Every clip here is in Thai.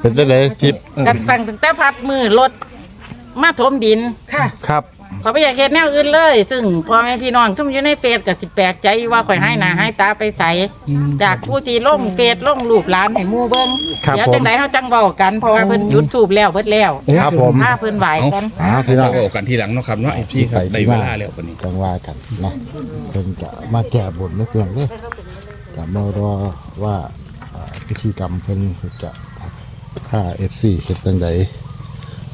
เสร็จได้เลยทิปกันตั้งตั้งแต่พัดมือรถมาถมดินค่ะ ครับขอยไปอยากเฮ็ดแนวอื่นเลย ซึ่งพ่อแม่พี่น้องซุ่มอยู่ในเฟซก็สิแปลกใจว่าข่อยให้หน้าให้ตาไปใสจากผู้ที่ลงเฟซลงรูปหลานให้หมู่เบิ่งครับเดี๋ยวผมจังไดเฮาจังเว้ากันเพราะว่าเพิ่นหยุดทูบแล้วเบิดแล้วครับผมพาเพิ่นไหวกันอ่าพี่น้องเราบอกกันทีหลังเนาะครับเนาะไอพี่ครับได้เวลาแล้ววันนี้จังว่ากันเนาะเพิ่นจะมาแก้บนในเรื่องเด้อกับมารอว่าอ่าพิธีกรรมเพิ่นจะ ฆ่า FC เฮ็ดจังได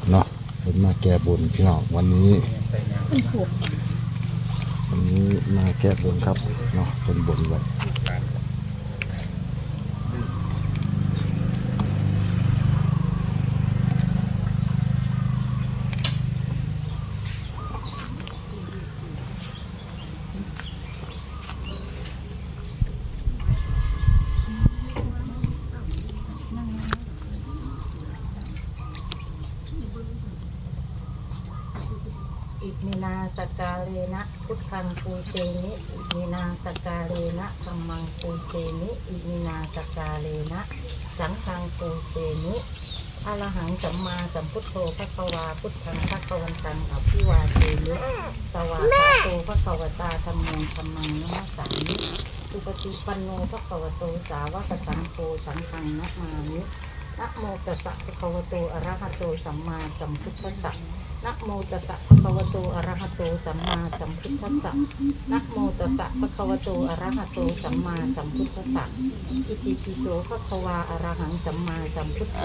เนาะเพิ่นมาแก้บนพี่น้องวันนี้วันนี้มาแก้บนครับเนาะเพิ่นบนไว้ สกกาเลนะพุทธังปูเชนิอิมินาสกกาเลนะธรรมังปูเชนิอิมินาสกกาเลนะสังฆังปูเชนิอรหังสัมมาสัมพุทโธพระคะวาพุทธังพระคะวันตังอภิวาเทมิสวากขาโตพระคะวตาธรรมังธรรมังนัสสามิสุปฏิปันโนพระคะวโตสาวกสังโฆสังฆังนะมามินะโมตัสสะภะคะวโตอรหะโตสัมมาสัมพุทธัสสะ นะโมตัสสะภะคะวะโตอะระหะโตสัมมาสัมพุทธัสสะนะโมตัสสะภะคะวะโตอะระหะโตสัมมาสัมพุทธัสสะอิติปิโสภะคะวาอะระหังสัมมาสัมพุทโธ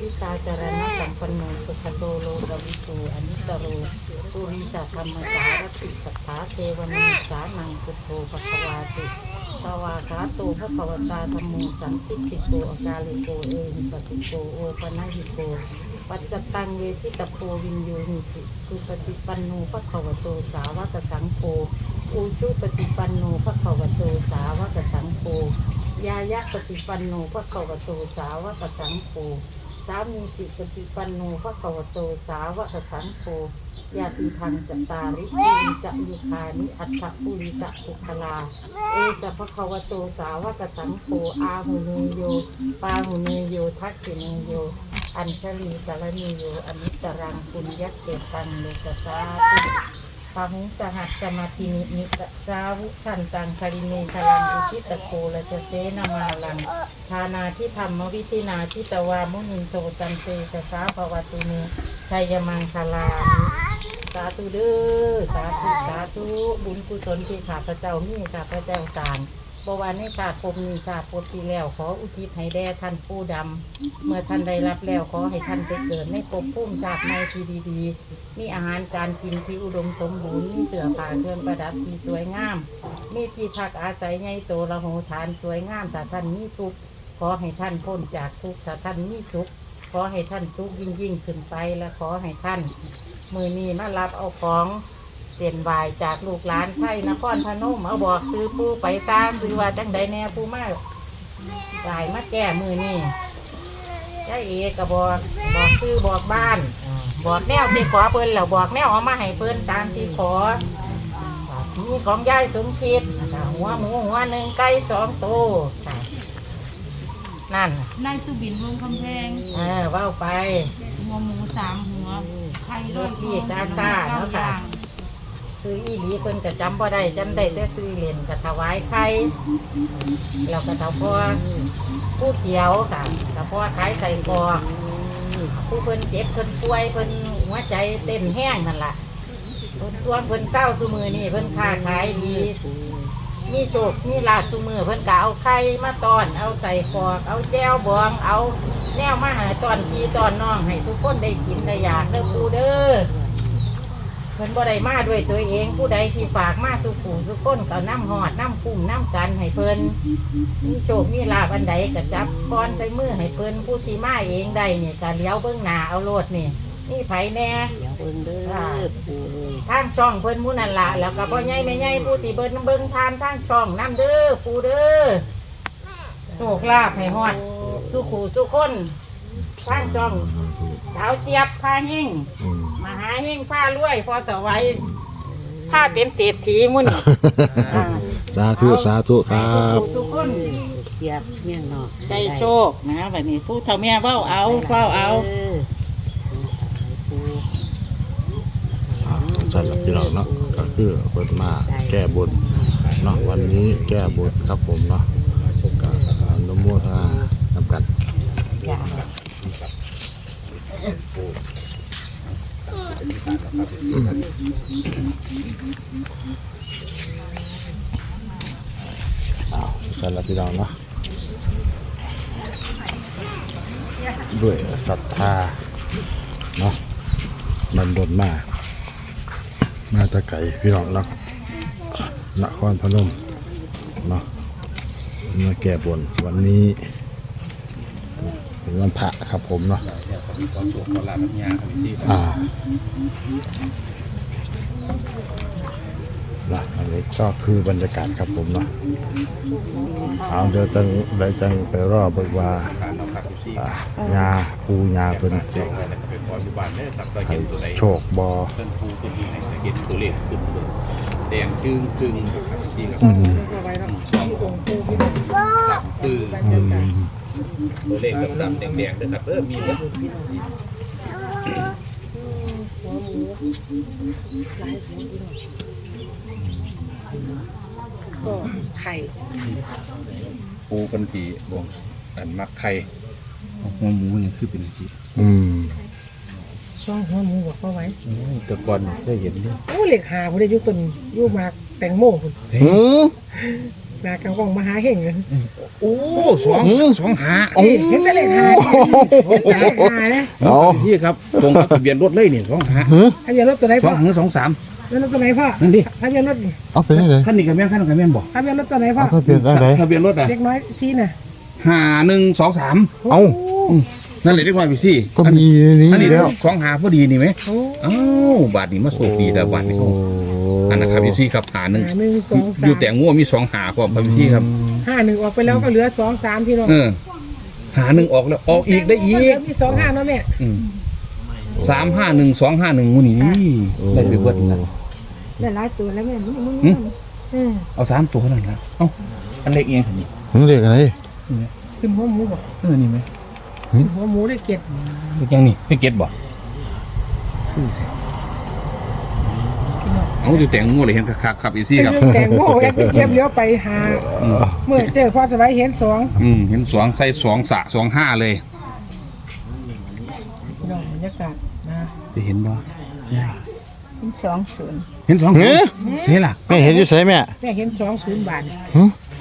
วิชาจารณะสัมปันโนสุขโตโลกวิโตอนิตโรปุริสธรรมสารติสัทธาเทวนาสานังพุทโธภะคะวาติสวากาโตภะคะวตาธรรมโมสันติติโกอากาลิโกเอหิปติโกโอปะนะหิโก ปัจจตังเวทิตโพวินโยหิติสุปฏิปันโนภะคะวโตสาวกสังโฆอุชุปฏิปันโนภะคะวโตสาวกสังโฆยายะปฏิปันโนภะคะวโตสาวกสังโฆสามีจิปฏิปันโนภะคะวโตสาวกสังโฆยาติทังจตาริปุริจะยุคานิอัตถปุริจะสุขลา เอจะภะคะวโตสาวกสังโฆอาหุเนโยปาหุเนโยทักขิเนโย อัญชลีกาลนิโยอนิจจรังปุญญเกตังโลกสาตุพาหุสหัสสมาธินิมิตสาวุขันตังคาริเนทลังอุทิตโกละจะเสนามาลังทานาที่ธรรมวิธินาทิตวามุนินโตตันเตสสาภวตุเนชัยมังคลามสาธุเด้อสาธุสาธุบุญกุศลที่ข้าพเจ้ามีข้าพเจ้าสร้าง บวานในชาติภพนี้ชาติภพที่แล้ว ขออุทิศให้แด่ท่านผู้ดำ เมื่อท่านได้รับแล้วขอให้ท่านไปเกิดในภพภูมิชาติในที่ดีๆ มีอาหารการกินที่อุดมสมบูรณ์ มีเสื้อผ้าเครื่องประดับที่สวยงาม มีที่พักอาศัยใหญ่โตละโหฐานสวยงามถ้าท่านมีทุกข์ขอให้ท่านพ้นจากทุกข์ถ้าท่านมีสุขขอให้ท่านสุขยิ่งยิ่งขึ้นไปและขอให้ท่าน มือนี้มารับเอาของ เส้นไหวายจากลูกหลานไทยนครพนมเอาบอกซื้อปูไปตามซื้อว่าจังใดแน่ปูมาจ่ายมาแก้มือนี่ยายเอก็บอกบอกซื้อบอกบ้านอ่าบอกแนวที่ขอเพิ่นแล้วบอกแนวเอามาให้เพิ่นตามที่ขอมีของยายสมคิดอ่าหัวหมูหัวหนึ่งไก่สองตัวอ่านั่นนายสุบินวงคำแพงเออเว่าไปหัวหมูสามหัวไข่ร้อยที่จ้าซ่าเนาะค่ะ ซื้ออีหลีเพิ่นก็จำบ่ได้จำได้แต่ซื้อเหรียญก็ถวายไข่แล้วก็ถวพ่อผู้เขียวค่ะถวพ่อขายใส่กอกผู้เพิ่นเจ็บเพิ่นป่วยเพิ่นหัวใจเต้นแห้งนั่นล่ะเพิ่นส่วนเพิ่นเศร้าสุมือนี่เพิ่นค้าขายดีมีโชคมีลาสุมือเพิ่นก็เอาไข่มาตอน เอาใส่กอกเอาแจ้วบอง เอาแนวมาหาตอนพี่ตอนน้องให้ทุกคนได้กินได้อยากเด้อปูเด้อ พิ่นบ่ได้มาด้วยตัวเอง ผู้ใดที่ฝากมาสุขู่สุก้นก็น้ำหอดน้ำกุ้งน้ำกันให้เพิ่นมีโชคมีลาบอันใดก็จับก้อนใส่มือให้เพิ่นผู้ที่มาเองได้เนี่ยก็เลี้ยวเบื้องหน้าเอาโลดนี่นี่ไผแน่ทางช่องเพิ่นหมูนันละแล้วก็บ่ใหญ่ไม่ใหญ่ผู้ที่เบิ่งเบิ่งทานทางช่องน้ำเด้อปูเด้อโชคลาภให้ฮอดสุขู่สุคน ทางช่องสาวเจี๊ยบพาหิ่งอืมมหาเฮงผ้ารวยพอสวัยผ้าเป็นเศรษฐีมุ่นอ่าสาธุสาธุครับทุกคนเหยียบเมี่ยงนอกได้โชคนะแบบนี้ผู้เฒ่าแม่เว้าเอาเว้าเอาอ่าสำหรับพี่น้องเนาะก็คือเปิดมาแก้บนเนาะวันนี้แก้บนครับผมเนาะก็อนุโมทนานำกัน จ้า อ้าวสำหรับ พี่น้องเนาะด้วยศรัทธาเนาะมันดนมามาตะไก่พี่น้องเนาะนครพนมเนาะมาแก้บนวันนี้เป็นวันพระครับผมเนาะอโชคขอลา นะอันนี้ก็คือบรรยากาศครับผมเนาะเอาเดี๋ยวจังได้จังไปรอบว่าการเนาะครับพี่อ่ายาปูยาเป็นเจ้าอนเนี่ยสักเราเห็นตัวไหนโชคบอเพิ่นปูขึ้นที่ไหนจะเห็นตัวเลขขึ้นเลยแดงจึงจึงครับพี่ครับอืมสององค์ปูสามคืออืมตัวเลขดำๆแดงๆนะครับเออมีนะ ก็ไข่ปูกันทีบวงอันมักไข่หัวหมูนี่คือเป็นที่อืมช่องหัวหมูบอกเขาไว้แต่ก่อนได้เห็นเนี่ยโอ้เหล็กหาผู้ได้อยุตนอยุมากแตงโมคุณหืมนากางว่องมหาเห่งเลยโอ้สองสองหาเอ้ยเห็นแต่เหล็กหาเห็นแต่เหล็กหาเนี่ยเอาพี่ครับตรงกับทะเบียนรถเลยนี่สองหาทะเบียนรถตัวไหนสพ่อองหรือสองสาม ทะเบียนรถตัวไหนพ่อนั่นดิทะเบียนรถนี่เอาไปนี่เลยขั้นนี้กับแม่นขั้นกับแม่นบอกทะเบียนรถตัวไหนพ่อเอาทะเบียนได้ไหนทะเบียนรถอะเด็กน้อยชี้น่ะหาหนึ่งสองสามเอานั่นเลยเรียกว่าพี่ซี่ก็มีในอันนี้นี้แล้วสองหาพอดีนี่ไหมโอ้อ้าวบาทนี้มาโชคดีแต่บาทนี้โอ้อันนะครับพี่ซี่ครับหาหนึ่งหาหนึ่งสองสาอยู่มแต่งัวมีสองหาความพี่ซี่ครับห้าหนึ่งออกไปแล้วก็เหลือสองสามพี่น้องเออหาหนึ่งออกแล้วออกอีกได้อีเหลืกมีสองห้าเนาะแม่อืมสามห้าหนึ่งสองห้าหนึ่งมูนี่ได้ไปเบิดนะ ได้หลายตัวแล้วแม่มึงมึงหึอืมเอาสามตัวนั่นละเอ้าอันเล็กเองนี่มึงเรียกอะไรขึ้นหัวหมูบอกเออนี่ไหมขึ้นหัวหมูได้เก็บเล็กยังนี่ไม่เก็ตบ่เอาอยู่แต่งงัวเลยเห็นคักๆครับพี่ซี่ครับเรื่องแตงโมแอปเก็บเลี้ยวไปหาเมื่อเจอพ่อสบายเห็นสองอืมเห็นสองใส่สองสะสองห้าเลยพี่น้องบรรยากาศนะจะเห็นบ่สองศูนย์เห็นสองเฮ้ยเห็นล่ะไม่เห็นอยู่ใช่ไหมแม่เห็นสองศูนย์บาท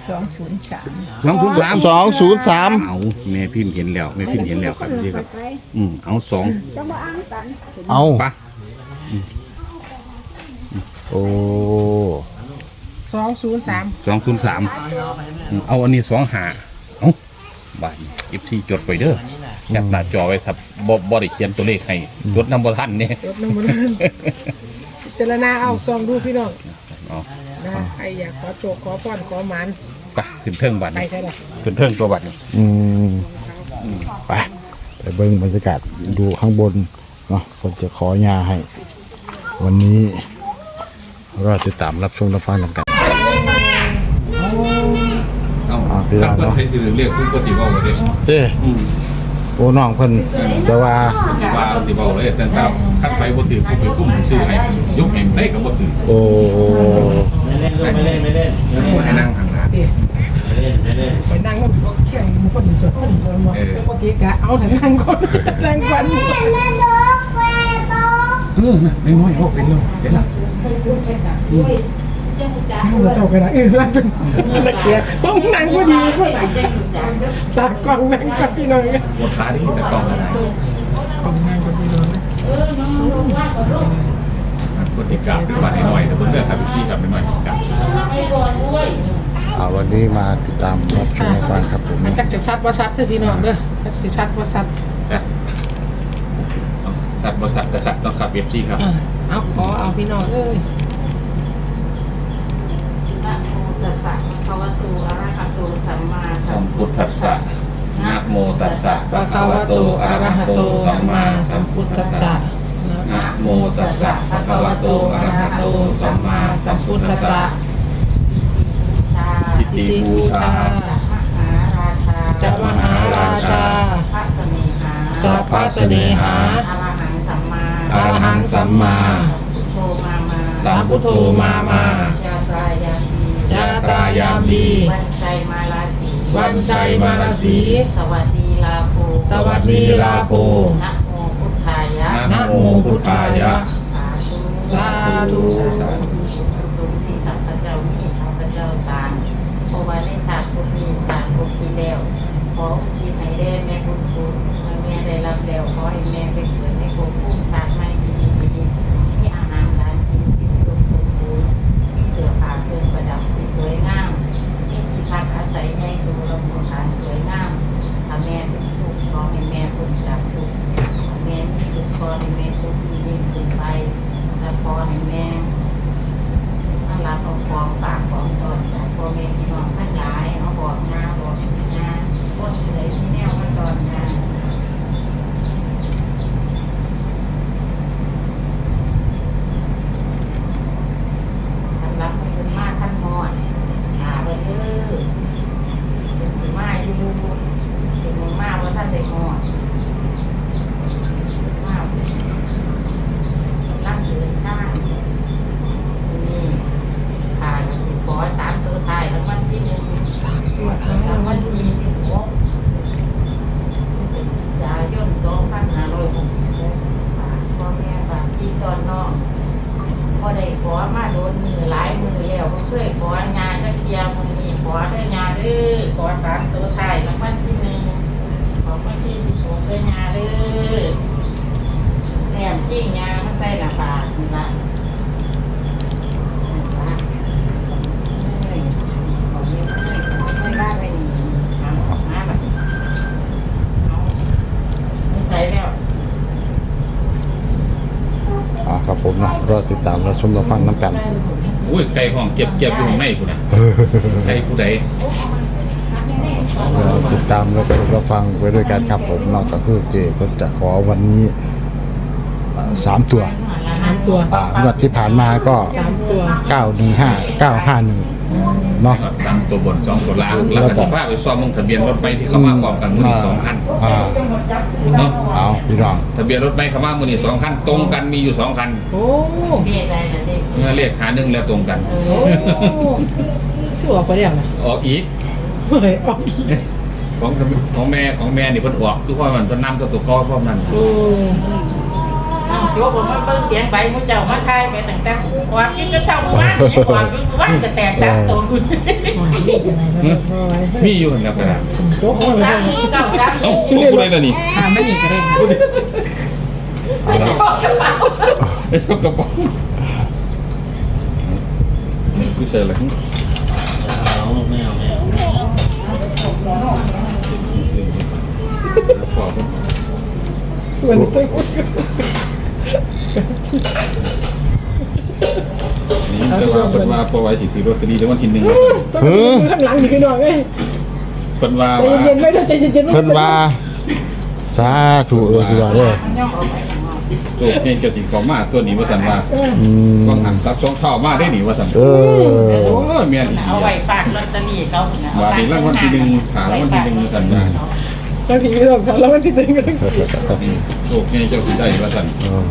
สองศูนย์สามสองศูนย์สามสองศูนย์สามเอาแม่พิมพ์เห็นแล้วแม่พิมพ์เห็นแล้วครับพี่ครับ อืมเอาสองจะมาอ้างตันเอาปะโอ้สองศูนย์สามสองศูนย์สามเอาอันนี้สองหาเอาบาทอีฟทีจดไปเด้อแคปหน้าจอไว้ครับบ่บ่ได้เขียนตัวเลขให้จดนำบ่ทันเนี่ยรถน้ำมันพิ จารณาเอาซองดูพี่น้องเอานะใครอยากขอโชคขอป้อนขอหมานไปขึ้นเทิงบัตรไปใช่ไหมขึ้นเทิงตัวบัตรอืมไปไปเบิ้งบรรยากาศดูข้างบนเนาะผมจะขอยาให้ วันนี้รอติดตามรับชมรับฟังกันเอาอ่าพี่น้องเนาะให้เรียกผู้ปฏิบัติเลยเอ้ โอ้น้องเพิ่นแต่ว่าปฏิบัติปฏิบัติเลยแต่ถ้าคัดไปบ่ถือผู้ไปคุ้มซื้อให้ยกให้ได้ก็บ่ถือโอ้ให้นั่งทางหน้าไปนั่งก็เขียงมันก็ดีจดคนเดิมว่าปกติกะเอาแต่นั่งคนนั่งกันเออนะน้อยๆโอ้เป็นแล้วเดี๋ยวล่ะ เราโตกันนะเออแล้วเป็นนักเขียนต้องนั่งก็ดีก็ไหนตากล้องนั่งกับพี่น้องปวดขาที่แต่กองอะไรต้องนั่งกับพี่น้องกดติดกราบด้วยมาให้หน่อยแต่เพื่อนๆครับพี่ครับเป็นหน่อยติดกราบอ่าวันนี้มาติดตามรับชมรับฟังครับผมมันจักจะชัดว่าชัดเด้อพี่น้องเด้อจักจะชัดว่าชัดใช่สัตว์บริษัทกษัตริย์ต้องขับเอฟซีครับอ่าเอาขอเอาพี่น้องเอ้ย นะโม ตัสสะภะคะวะโตอะระหะโตสัมมาสัสัมมพุพุททธัธัสสสะสะนะโมตัสสะปะคะวะโตอะระหะโตสัมมาสัมพุทธัสสะนะโมตัสสะภะคะวะโตอะระหะโตสัมมาสัมพุทธัสสะชาอิติอิติบูบูชาชามหาราจะมหาราชาพระเสน่หาสัพพะเสน่หา อรหังสัมมาอรหังสัมมาพุทโธมามาสัมพุทโธมามายาตรายามี ยาตรายามดีวันชัยมาลาสีวันชัยมาราศีสวัสดีลาโภสวัสดีราโภนะโมพุทธายะนะโมพุทธายะสาธุสาธุสมที่ข้าพเจ้ามีข้าพเจ้าสารเพราะว่าในชาติพุทธีชาติพุทธีแล้วขอ ชมเราฟังน้ำกันอุ้ยไก่ห้องเก็บเก็บอยู่ข้างในกูนะไก่กูไดเติดตามและรับฟังไว้ด้วยกันครับผมนอกจากคือเจก็จะขอวันนี้สามตัวสามตัวอ่างวดที่ผ่านมาก็ สามตัว915 951 เนาะ รถสามตัวบนสองตัวล่างแล้วก็จะพาไปซ่อมลงทะเบียนรถไปที่เขามาพร้อมกันมือนี้สองคันอ่าเนาะเอาพี่น้อง ทะเบียนรถไปเขามามือนี้สองคันตรงกันมีอยู่สองคันโอ้เรียกอะไรเรียกหาหนึ่งแล้วตรงกัน โอ้สิออกไปแล้วนะออกอีก เฮ้ยออกอีกของของแม่ของแม่นี่เพิ่นออกทุกคนมันเพิ่นนำตับตัวข้อพวกนั้นโอ้ โยกผมมาเบิ่งเสียงใบมุเจ้ามาทายไปตั้งแต่ว่ากินจะเท่าเมื่อวานนี่ก่อนวันก็แตกจากตัวมีอยู่ครับกระดาษโอ้โหสามเก้าสามเอ้าของผู้ใดล่ะนี่หาไม่อีกก็ได้นะเอาละไอ้เจ้ากระป๋องผู้ชายอะไรเอาไม่เอาไม่เอาวันนี้ต้องพูด นี่จะว่าเพิ่นว่าพอไว้สิซื้อลอตเตอรี่ในวันที่หนึ่งต้องดูข้างหลังอีกหน่อยเอ้ยเพิ่นว่าใจว่าเย็นๆไม่ต้องใจเย็นๆเพิ่นว่า สาธุเออคือว่าเด้อโจกเงี้ยเกี่ยวกับของมาตัวนี้ว่าสันว่าอืมวางหันซับสองเท่ามาได้หนิว่าสันเออ โอ้ยเมียนอีกเอาไว้ฝากลอตเตอรี่เขาว่าถึงรางวัลที่หนึ่งหารางวัลที่หนึ่งสันว่า บางทีไม่ต้องทำแล้วมันติดเองก็ต้องโจกเงี้ยเจ้าสิได้ว่าสันเออ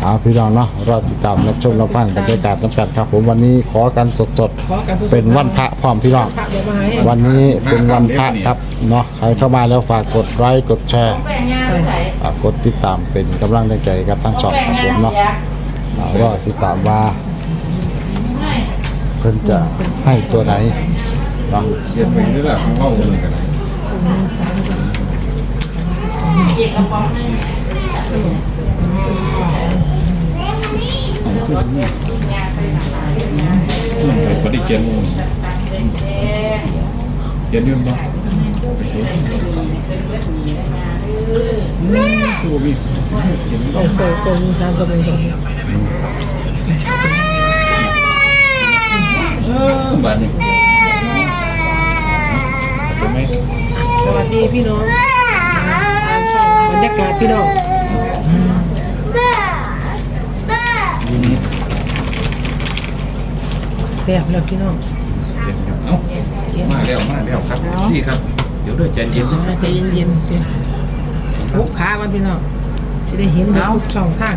เอาพี่น้องเนาะรอติดตามรับชมรับฟังบรรยากาศน้ำกันครับผมวันนี้ขอกันสดขอการสู้ๆเป็นวันพระพร้อมพี่น้อง พระเดี๋ยวมาให้วันนี้เป็นวันพระครับเนาะใครเข้ามาแล้วฝากกดไลค์กดแชร์แบ่งงานไปไหนอ่ากดติดตามเป็นกำลังใจกับทั้งช่องแบ่งครับงาผนมเนาะเสียอ่ารอติดตามว่าเพิ่นจะให้ตัวไหนเนาะเรียนไปนี่แหละของเล่าเลยกันเก็บกระป๋องนึงใส่ปฏิเกียนมูลเกียนยื มบ่ตัวมีเกียนโอ้โหโกงสามาทนี่เป็นไหมสวัสดีพี่น้องทางช่องบรรยากาศพี่น้องแตกแล้วพี่น้องเกียนยืมเอ้ามาแล้วมาแล้วครับพี่ครับ เดี๋ยวด้อใจเย็นนะใจเย็นๆสิลุกขาก่อนพี่น้องสิได้เห็นในทุกช่องทาง